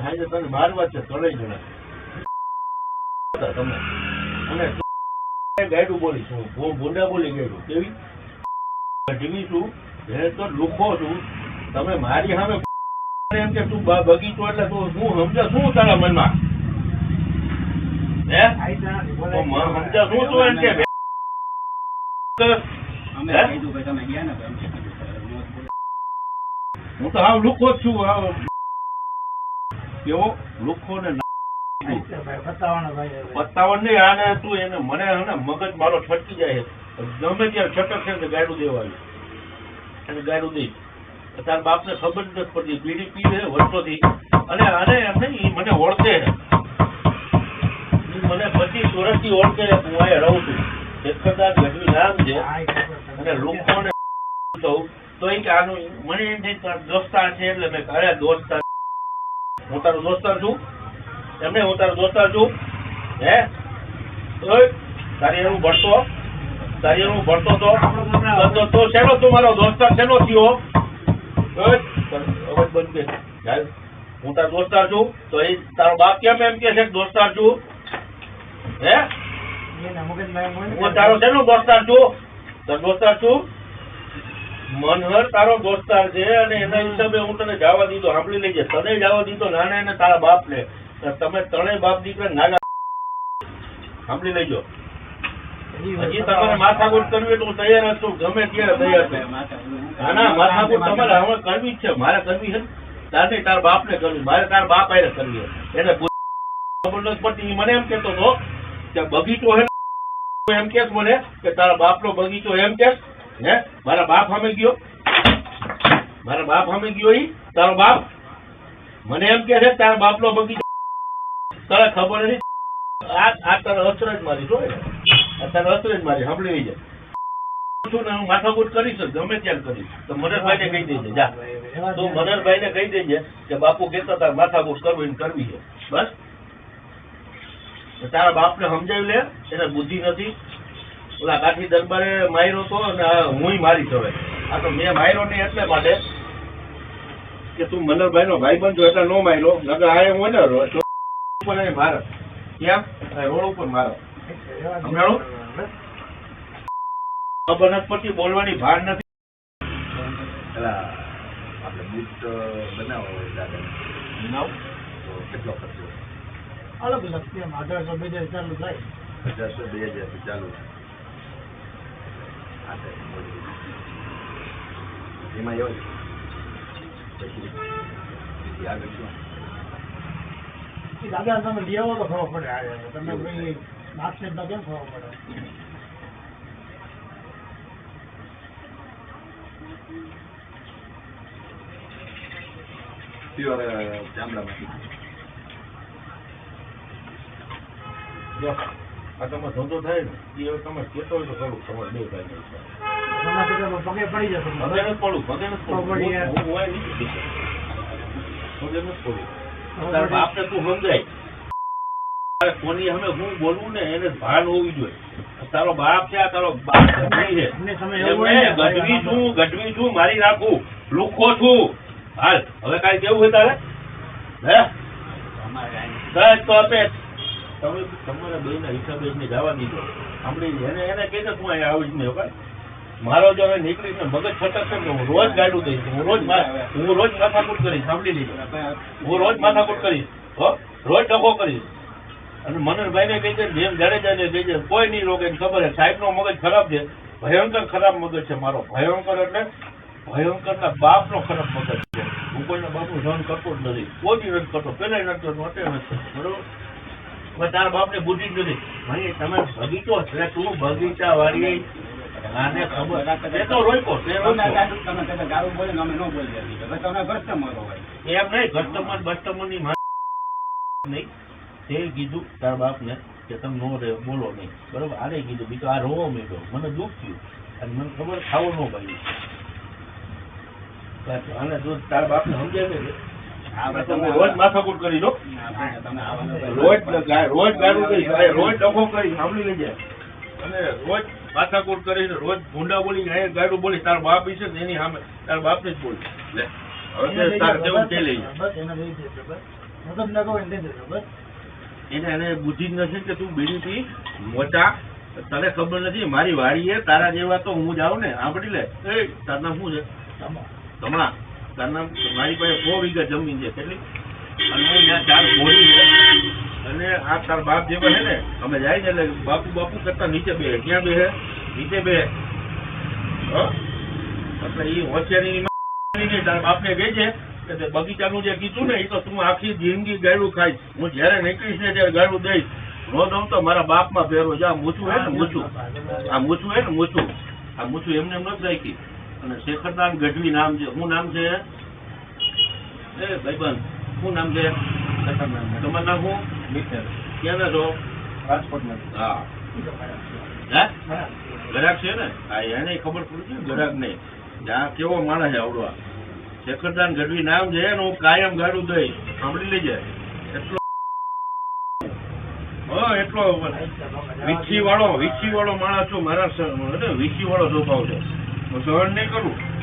હાજર તમે બાર છે ત્રણેય જણા. તમે. અને ગાયડું બોલી છું. હું ભૂંડા બોલી ગાયડું કેવી? ટીવી છું. એને તો લુખો છું. તમે મારી સામે એમ કે તું બગીચો એટલે તું શું સમજે શું તારા મનમાં? હે? સમજે શું તું એમ કે? હે? હાવ લુખો જ છું હાવ. કેવો લુખો ને પત્તાવન નહીં આને તું એને મને ને મગજ મારો છટકી જાય ગમે ત્યાં છટક છે ને ગાયડું દેવાનું. અને ગાયડું દઈ તાર બાપને ખબર નથી પડતી બીડી પીવે વર્ષોથી. અને આને એમ નહીં મને ઓળખે મને પચીસ વર્ષથી ઓળખે હું અહીંયા રહું છું. એકદાર ગઢવી નામ છે. અને લોકોને તો એ કે આનું મને એમ થાય દોસ્તા છે એટલે મેં અરે દોસ્તાર હું તારો દોસ્તાર છું. એમને હું તારો દોસ્તાર છું. હે? તારી એનું ભણતો. તારી એનું ભણતો તો. તો- શેનો તું મારો દોસ્તાર? શેનો થયો? હું તારો દોસ્તાર છું. તો એ તારો બાપ કેમ એમ કે છે દોસ્તાર છું? હે? હું તારો શેનો દોસ્તાર છું? તારો દોસ્તાર છું? મનહર તારો દોસ્તાર છે અને એના હિસાબે હું તને જવા દીધો સાંભળી લેજે. તને જવા દીધો નાના અને તારા બાપ ને તમે ત્રણેય બાપ દીકરા નાગા સાંભળી લેજો. હજી તમારે માથાકૂટ કરવી એટલે હું તૈયાર જ છું. ગમે ત્યારે તૈયાર છું. ના ના માથાકૂટ તમારે હવે કરવી જ છે. મારે કરવી છે તાર તારા બાપ ને કરવી મારે તારા બાપ આયરે કરવી. એને ખબર પડતી. મને એમ કેતો હતો કે બગીચો હે એમ કેસ મને કે તારા બાપનો બગીચો એમ કેસ. હે? મારા બાપ સામે ગયો. મારા બાપ સામે ગયો ઈ. તારો બાપ? મને એમ કે છે, તારા બાપનો બગીચો તને ખબર નથી. આ આ તારો અસર જ મારી જો આ તારે અસર જ મારી, સાંભળી જાય છું ને હું માથાકૂટ કરીશ ગમે ત્યાં કરીશ. તો મનરભાઈને કહી દેજે, જા. તો મનરભાઈને કહી દેજે કે બાપુ કેતા તાર માથાકૂટ કરવી ને કરવી છે. બસ? તારા બાપને સમજાવી લે, એને બુદ્ધિ નથી. ઓલા કાઠી દરબારે માર્યો તો અને હું મારી હવે આ તો મેં માર્યો નહીં એટલે માટે કે તું મનરભાઈનો ભાઈબંધ છો એટલે નો માર્યો. નકર આ હોય ને રો- ઉપર મારે. ક્યાં? રોડ ઉપર મારો. સમજાણું? વનસ્પતિ બોલવાની ભાન નથી. આપણે બૂટ બનાવવા હોય દાદા. તો કેટલો ખર્ચો? અલગ અલગ છે અઢારસો બે હજાર ચાલુ થાય. અઢારસો બે હજાર ચાલુ છે આ ટાઈપ મજૂરી. એમાં એવો છે પછી પછી આગળ શું એ દાદા તમે લઈ આવો તો ખબર પડે આ તમે કોઈ માર્કશીટ નો કેમ ખબર પડે પ્યોર ચામડામાંથી જો, આ તમે ધંધો થાય ને એ તમે કેતો હોય તો કરું તમારે બે થાય તમારે પગે પડી જશે પગે નથી પડું પગે નથી પડું ખબર પડી યાર. હું- હું અહીં નથી કહેતો. પગે નથી પડું ખબર બાપને તું સમજાય. કોની સામે હું બોલવું ને એને ભાન હોવી જોઈએ. તારો બાપ છે આ તારો બાપ નહીં છે. એમને તમે એવું એમને હોય ને, ગઢવી છું ગઢવી છું મારી નાખું લુખો છું. હાલ હવે કાંઈ કેવું હોય તારે? હે? તો આપે તમે તમારા બેના હિસાબે એને જવા દીધો આપણે એને એને કહી દે હું અહીંયા આવીશ નહીં ભાઈ. મારો જો નીકળી ને મગજ છટકશે ને હું રોજ ગાડું દઈશ. હું રોજ હું રોજ માથાકૂટ કરીશ, સાંભળી લીધો હું રોજ માથાકૂટ કરીશ, હો? રોજ ડખો કરીશ. અને મનોહરભાઈને કહી દે જેમ જાડેજાને કહી દે, કોઈ નહીં રોકે ખબર છે. સાહેબ નો મગજ ખરાબ છે. ભયંકર ખરાબ મગજ છે મારો. ભયંકર એટલે ભયંકરના બાપનો ખરાબ મગજ છે. હું કોઈના બાપનું સહન કરતો જ નથી. કોઈ બી નથી કરતો. પેલા નથી કરતો, અત્યારે નથી બરોબર? હવે બાપ ને બુદ્ધિ જ નથી. ભાઈ તમે બગીચો છે. તું બગીચા વાળી આને ખબર. એ તો રોક્યો તમે તમે ગાળું બોલે ને અમે ન બોલીએ હવે તમે કસ્ટમર હોય. એમ નહીં કસ્ટમર બસ્ટમરની નહીં. તે કીધું તારા બાપને કે તમે નો રે બોલો નહીં. બરોબર? આને કીધું. બીજું આ રોવો માંડ્યો મને દુઃખ થયું. અને મને ખબર ખાવો ન ભાઈ આને જો તારા બાપને સમજાવે ને તમે રોજ માથાકૂટ કરી આવવાનું રોજ રોજ ગાડું કરી રોજ ડખો કરી સાંભળી લેજે. અને રોજ માથાકૂટ કરીને રોજ ભૂંડા બોલી અહીંયા ગાડું બોલી તારા બાપ છે ને એની સામે તાર બાપ ને જ બોલી લે હવે તાર જેવું તે લઈ. એને એને બુદ્ધિ જ નથી કે તું બીડી થી મોટા તને ખબર નથી મારી વાડીએ તારા જેવા તો હું જાઉં ને. સાંભળી લે એ. તારું નામ શું છે? તમા. મારી પાસે સો વીઘા જમીન છે, કેટલી? અને ત્યાં ચાર ઘોડી છે. અને આ તાર બાપ જે બને ને, અમે જાય ને એટલે બાપુ બાપુ કરતા નીચે બે ક્યાં બે નીચે બે એટલે એ હોશિયારી બાપને કહે છે કે બગીચાનું જે કીધું ને એ તો તું આખી જિંદગી ગાયડું ખાઈશ. હું જયારે નીકળીશ ને ત્યારે ગાયડું દઈશ. નો દઉં તો મારા બાપમાં ફેરો છે. આ મૂછું હે ને, મૂછું. આ મૂછું હે ને, મૂછું. આ મૂછું એમને એમ નથી રાખી અને શેખરદાન ગઢવી નામ છે. શું નામ છે? એ ભાઈબંધ શું નામ છે? તમારું નામ શું? મિત્ર ક્યાં છો? રાજકોટમાં હા. હે? ગરાક છે ને? હા એને ખબર પડી છે ગરાક નહીં ત્યાં કેવો માણસ છે આવડવા. શેખરદાન ગઢવી નામ છે ને હું કાયમ ગાડું દઈ સાંભળી લેજે. એટલો એટલો વિચ્છી વાળો વિચ્છી વાળો માણસ છું. મારા હે વાળો સ્વભાવ છે. સહન નહીં કરું.